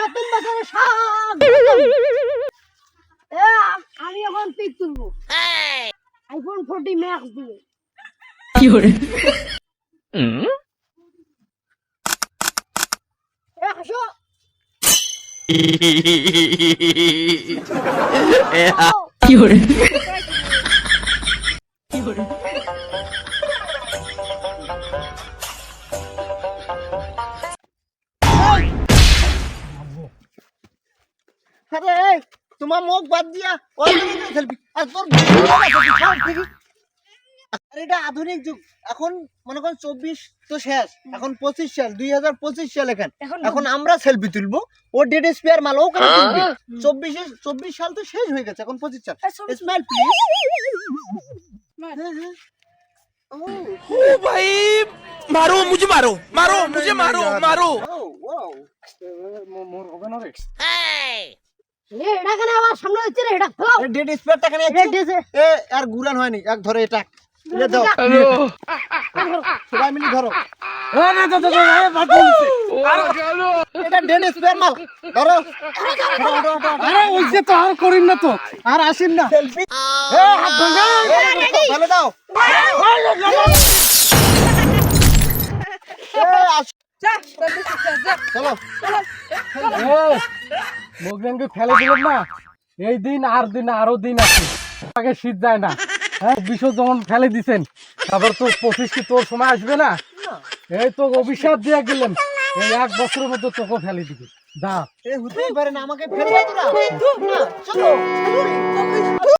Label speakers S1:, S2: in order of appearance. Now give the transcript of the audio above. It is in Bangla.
S1: নতুন বছরে স্বাগত আমি এখন পিক তুলবো। আইফোন ফোরটি ম্যাক্স দিয়ে এ, হাসো।
S2: আরে তোমার মুখ বাদ দিয়া খেলবি? আর তোর আর এটা আধুনিক যুগ। এখন মনে করেন চব্বিশ তো শেষ এখন পঁচিশ সাল দুই হাজার পঁচিশ সাল এখন।
S1: এখন
S2: আমরা সেলফি তুলবো ও ডেড স্পেয়ার মাল ও কেন তুলবি? চব্বিশে চব্বিশ সাল তো শেষ হয়ে গেছে এখন পঁচিশ সাল। স্মাইল হ্যাঁ, প্লিজ
S3: হ্যাঁ। ও ভাই মারো মুঝে মারো মারো মুঝে মারো
S1: মারো। ও ওয়াও মোর ওগানোরিক্স এই। কেন আমার সামনে হচ্ছে রে এটা ফেলাও
S2: ডেড স্পেয়ারটা
S1: এটা দিয়েছে।
S2: এ আর গুরান হয়নি এক ধরে এটা তুলে দাও সবাই মিলে ধরো এটা ডেড স্পেয়ার মাল ধরো
S4: আরে ওই যে তো আর করিন না তো আর আসিন না
S2: সেলফি ভালো দাও
S4: মুগলেনকে ফেলে দিলেন না? এই দিন আর দিন আরও দিন আছে। আগে শীত যায় না। হ্যাঁ বিশ্ব যেমন ফেলে দিছেন তারপর তো পঁচিশ কি তোর সময় আসবে না? এই তো অভিশাপ দিয়ে গেলেন। এই এক বছরের মধ্যে তোকে ফেলে দিবে। দা
S2: এ হতেই পারে না আমাকে ফেলবে তোরা। না চলো।